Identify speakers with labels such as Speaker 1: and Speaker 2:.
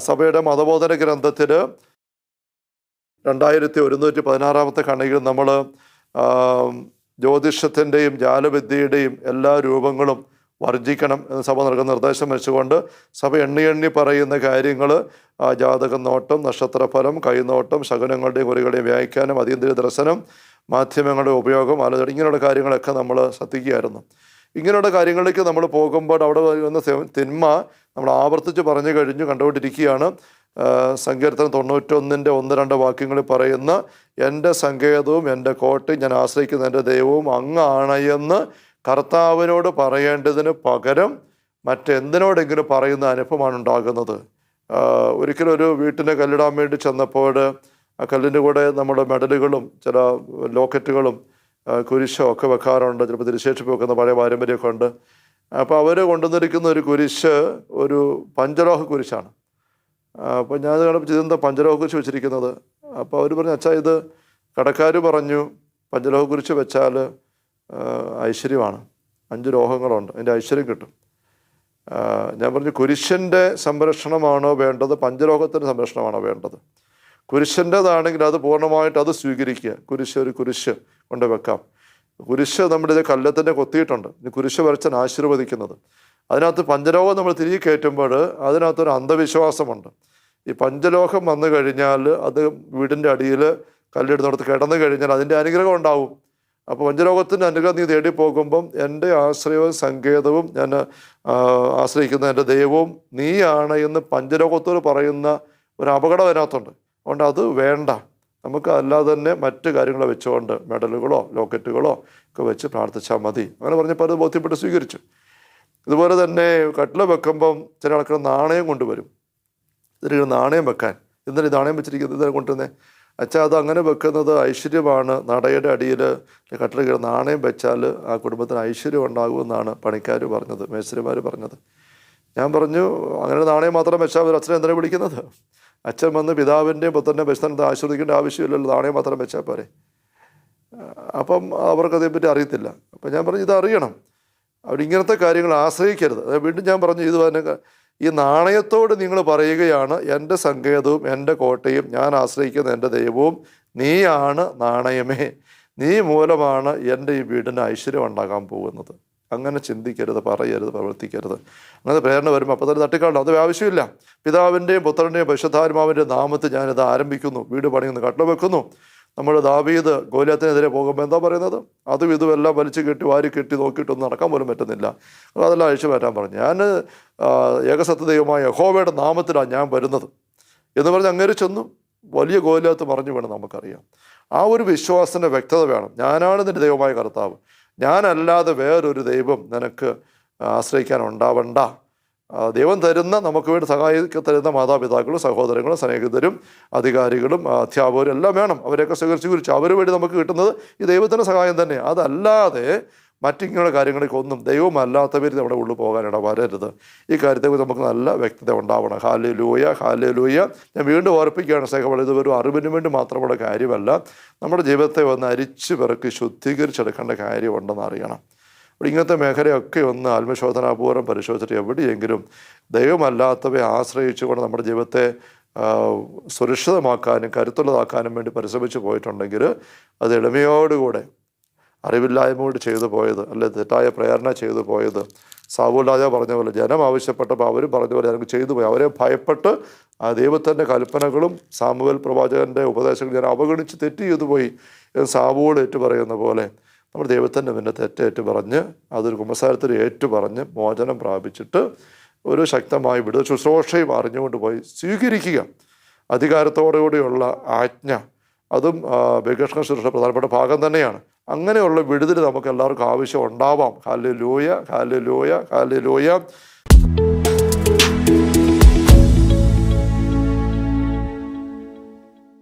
Speaker 1: സഭയുടെ മതബോധന ഗ്രന്ഥത്തിൽ രണ്ടായിരത്തി ഒരുന്നൂറ്റി പതിനാറാമത്തെ കണ്ണിയിൽ നമ്മൾ ജ്യോതിഷത്തിന്റെയും ജാലവിദ്യയുടെയും എല്ലാ രൂപങ്ങളും വർജിക്കണം എന്ന് സഭ നൽകുന്ന നിർദ്ദേശം വെച്ചുകൊണ്ട് സഭ എണ്ണി എണ്ണി പറയുന്ന കാര്യങ്ങൾ ജാതക നോട്ടം നക്ഷത്രഫലം കൈനോട്ടം ശകുനങ്ങളുടെയും കുറികളുടെയും വ്യാഖ്യാനം അതീന്ദ്രിയ ദർശനം മാധ്യമങ്ങളുടെ ഉപയോഗം ആലോചന ഇങ്ങനെയുള്ള കാര്യങ്ങളൊക്കെ നമ്മൾ ശ്രദ്ധിക്കുകയായിരുന്നു. ഇങ്ങനെയുള്ള കാര്യങ്ങളിലേക്ക് നമ്മൾ പോകുമ്പോൾ അവിടെ വരുന്ന തിന്മ നമ്മൾ ആവർത്തിച്ച് പറഞ്ഞു കഴിഞ്ഞു കണ്ടുകൊണ്ടിരിക്കുകയാണ്. സങ്കീർത്തനം തൊണ്ണൂറ്റൊന്നിന്റെ ഒന്ന് രണ്ട് വാക്യങ്ങളിൽ പറയുന്ന എന്റെ സങ്കേതവും എന്റെ കോട്ടയും ഞാൻ ആശ്രയിക്കുന്ന എന്റെ ദൈവവും അങ്ങാണ് എന്ന് കർത്താവിനോട് പറയേണ്ടതിന് പകരം മറ്റെന്തിനോടെങ്കിലും പറയുന്ന അനുഭവമാണ് ഉണ്ടാകുന്നത്. ഒരിക്കലും ഒരു വീട്ടിനെ കല്ലിടാൻ വേണ്ടി ചെന്നപ്പോൾ ആ കല്ലിന്റെ കൂടെ നമ്മുടെ മെഡലുകളും ചില ലോക്കറ്റുകളും കുരിശോ ഒക്കെ വെക്കാറുണ്ട് ചിലപ്പോൾ തിരുശേഷിപ്പ് വെക്കുന്ന പഴയ പാരമ്പര്യമൊക്കെ ഉണ്ട്. അപ്പോൾ അവർ കൊണ്ടുവന്നിരിക്കുന്ന ഒരു കുരിശ് ഒരു പഞ്ചലോഹ കുരിശാണ്. അപ്പോൾ ഞാൻ കണ്ടപ്പോൾ ഇതെന്താ പഞ്ചലോഹ കുരിശ് വെച്ചിരിക്കുന്നത്? അപ്പോൾ അവർ പറഞ്ഞു അച്ഛാ ഇത് കടക്കാർ പറഞ്ഞു പഞ്ചലോഹ കുരിശ് വെച്ചാൽ ഐശ്വര്യമാണ്. അഞ്ച് ലോഹങ്ങളുണ്ട് അതിന്റെ ഐശ്വര്യം കിട്ടും. ഞാൻ പറഞ്ഞു കുരിശന്റെ സംരക്ഷണമാണോ വേണ്ടത്? പഞ്ചലോകത്തിന്റെ സംരക്ഷണമാണോ വേണ്ടത്? കുരിശന്റെതാണെങ്കിൽ അത് പൂർണമായിട്ട് അത് സ്വീകരിക്കുക. കുരിശ് ഒരു കുരിശ്. കൊണ്ട് വെക്കാം കുരിശ് നമ്മുടെ കല്ലത്തിന്റെ കൊത്തിയിട്ടുണ്ട്. കുരിശ് വരച്ചാൻ ആശീർവദിക്കുന്നത്. അതിനകത്ത് പഞ്ചലോകം നമ്മൾ തിരികെ കയറ്റുമ്പോൾ അതിനകത്തൊരു അന്ധവിശ്വാസമുണ്ട്. ഈ പഞ്ചലോകം വന്നു കഴിഞ്ഞാൽ അത് വീടിന്റെ അടിയിൽ കല്ലെടുത്തിടത്ത് കിടന്നു കഴിഞ്ഞാൽ അതിന്റെ അനുഗ്രഹം ഉണ്ടാവും. അപ്പോൾ പഞ്ചലോകത്തിന്റെ അനുഗ്രഹം നീ തേടി പോകുമ്പം എന്റെ ആശ്രയവും സങ്കേതവും ഞാൻ ആശ്രയിക്കുന്ന എന്റെ ദൈവവും നീയാണ് എന്ന് പഞ്ചലോകത്തോട് പറയുന്ന ഒരു അപകടം അതിനകത്തുണ്ട്. അതുകൊണ്ട് അത് വേണ്ട. നമുക്ക് അല്ലാതെ തന്നെ മറ്റ് കാര്യങ്ങൾ വെച്ചുകൊണ്ട് മെഡലുകളോ ലോക്കറ്റുകളോ ഒക്കെ വെച്ച് പ്രാർത്ഥിച്ചാൽ മതി. അങ്ങനെ പറഞ്ഞപ്പോൾ അത് ബോധ്യപ്പെട്ട് സ്വീകരിച്ചു. ഇതുപോലെ തന്നെ കട്ടില വെക്കുമ്പം ചില ആൾക്കാർ നാണയം കൊണ്ടുവരും. ഇതിലൊരു നാണയം വെക്കാൻ. ഇന്നലെ നാണയം വെച്ചിരിക്കുന്നത്? ഇതിനെ കൊണ്ടുവന്നേ അച്ഛാ അത് അങ്ങനെ വെക്കുന്നത് ഐശ്വര്യമാണ്. നടയുടെ അടിയിൽ കട്ടില കയറി നാണയം വെച്ചാൽ ആ കുടുംബത്തിന് ഐശ്വര്യം ഉണ്ടാകുമെന്നാണ് പണിക്കാർ പറഞ്ഞത് മേശ്വരിമാർ പറഞ്ഞത്. ഞാൻ പറഞ്ഞു അങ്ങനെ നാണയം മാത്രം വെച്ചാൽ ഒരു അച്ഛനെ എന്തിനാണ് വിളിക്കുന്നത്? അച്ഛൻ വന്ന് പിതാവിന്റെയും പുത്രന്റെയും പരിസ്ഥാനത്ത് ആശ്രദിക്കേണ്ട ആവശ്യമില്ലല്ലോ നാണയം മാത്രം വെച്ചാൽ പോരെ. അപ്പം അവർക്കതേപ്പറ്റി അറിയത്തില്ല. അപ്പം ഞാൻ പറഞ്ഞു ഇത് അറിയണം അവിടെ ഇങ്ങനത്തെ കാര്യങ്ങൾ ആശ്രയിക്കരുത്. വീണ്ടും ഞാൻ പറഞ്ഞു ഇത് തന്നെ ഈ നാണയത്തോട് നിങ്ങൾ പറയുകയാണ് എന്റെ സങ്കേതവും എന്റെ കോട്ടയും ഞാൻ ആശ്രയിക്കുന്ന എന്റെ ദൈവവും നീയാണ് നാണയമേ. നീ മൂലമാണ് എന്റെ ഈ വീടിന് ഐശ്വര്യം ഉണ്ടാകാൻ പോകുന്നത്. അങ്ങനെ ചിന്തിക്കരുത് പറയരുത് പ്രവർത്തിക്കരുത്. അങ്ങനെ പ്രേരണ വരുമ്പോൾ അപ്പോൾ തന്നെ തട്ടിക്കാണ്ട് അത് ആവശ്യമില്ല. പിതാവിന്റെയും പുത്രന്റെയും പരിശുദ്ധാത്മാവിന്റെ നാമത്തിൽ ഞാനിത് ആരംഭിക്കുന്നു. വീട് പണിയുന്നു കട്ട വെക്കുന്നു. നമ്മൾ ദാവീദ് ഗോലിയത്തിനെതിരെ പോകുമ്പോൾ എന്താ പറയുന്നത്? അതും ഇതും എല്ലാം വലിച്ചു കെട്ടി വാരി കെട്ടി നോക്കിയിട്ടൊന്നും നടക്കാൻ പോലും പറ്റുന്നില്ല. അതെല്ലാം അഴിച്ചു മാറ്റാൻ പറഞ്ഞു. ഞാൻ ഏകസത്യ ദൈവമായ യഹോവയുടെ നാമത്തിലാണ് ഞാൻ വരുന്നത്. എന്ന് പറഞ്ഞ് അങ്ങനെ ചെന്നു. വലിയ ഗോലിയത്ത് മറിഞ്ഞു വേണം നമുക്കറിയാം. ആ ഒരു വിശ്വാസത്തിന്റെ വ്യക്തത വേണം. ഞാനാണ് നിന്റെ ദൈവമായ കർത്താവ്. ഞാനല്ലാതെ വേറൊരു ദൈവം നിനക്ക് ആശ്രയിക്കാൻ ഉണ്ടാവണ്ട. ദൈവം തരുന്ന നമുക്ക് വേണ്ടി സഹായിക്ക തരുന്ന മാതാപിതാക്കളും സഹോദരങ്ങളും സ്നേഹിതരും അധികാരികളും അധ്യാപകരും എല്ലാം വേണം. അവരെയൊക്കെ സ്വീകരിച്ച് കുറിച്ച് അവർ വേണ്ടി നമുക്ക് കിട്ടുന്നത് ഈ ദൈവത്തിന്റെ സഹായം തന്നെ അതല്ലാതെ മറ്റിങ്ങനെയുള്ള കാര്യങ്ങളൊക്കെ ഒന്നും ദൈവമല്ലാത്തവർ നമ്മുടെ ഉള്ളിൽ പോകാനിട വരരുത് ഈ കാര്യത്തെ നമുക്ക് നല്ല വ്യക്തത ഉണ്ടാവണം. ഹാലേ ലൂയ ഹാലേ ലൂയ ഞാൻ വീണ്ടും ഓർപ്പിക്കുകയാണ് സ്നേഹമുള്ള ഇത് ഒരു അറിവിന് വേണ്ടി മാത്രമുള്ള കാര്യമല്ല. നമ്മുടെ ജീവിതത്തെ ഒന്ന് അരിച്ചു പിറക്കി ശുദ്ധീകരിച്ചെടുക്കേണ്ട കാര്യമുണ്ടെന്ന് അറിയണം. അപ്പോൾ ഇങ്ങനത്തെ മേഖലയൊക്കെ ഒന്ന് ആത്മശോധനാപൂർവം പരിശോധിച്ചിട്ട് എവിടെയെങ്കിലും ദൈവമല്ലാത്തവയെ ആശ്രയിച്ചുകൊണ്ട് നമ്മുടെ ജീവിതത്തെ സുരക്ഷിതമാക്കാനും കരുത്തുള്ളതാക്കാനും വേണ്ടി പരിശ്രമിച്ചു പോയിട്ടുണ്ടെങ്കിൽ അത് എളിമയോടുകൂടെ അറിവില്ലായ്മ കൊണ്ട് ചെയ്തു പോയത് അല്ലെ തെറ്റായ പ്രേരണ ചെയ്തു പോയത്. സാവൂൽ രാജ പറഞ്ഞ പോലെ ജനം ആവശ്യപ്പെട്ടപ്പോൾ അവരും പറഞ്ഞ പോലെ ഞങ്ങൾക്ക് ചെയ്തു പോയി. അവരെ ഭയപ്പെട്ട് ആ ദൈവത്തിന്റെ കൽപ്പനകളും സാമുവൽ പ്രവാചകന്റെ ഉപദേശങ്ങൾ ഞാൻ അവഗണിച്ച് തെറ്റ് ചെയ്തു പോയി എന്ന് സാവൂൾ ഏറ്റു പറയുന്ന പോലെ നമ്മൾ ദൈവത്തിന്റെ മുന്നേ തെറ്റേറ്റ് പറഞ്ഞ് അതൊരു കുമ്പസാരത്തിൽ ഏറ്റു പറഞ്ഞ് മോചനം പ്രാപിച്ചിട്ട് ഒരു ശക്തമായ വിടുക ശുശ്രൂഷയും അറിഞ്ഞുകൊണ്ട് പോയി സ്വീകരിക്കുക. അധികാരത്തോടുകൂടിയുള്ള ആജ്ഞ അതും ബഹിഷ്കരണ ശുശ്രൂഷ പ്രധാനപ്പെട്ട ഭാഗം തന്നെയാണ്. അങ്ങനെയുള്ള വിടുതൽ നമുക്ക് എല്ലാവർക്കും ആവശ്യം ഉണ്ടാവാം. ഹാൽ ലൂയ ഹാൽ ലൂയ ഹാൽ ലൂയ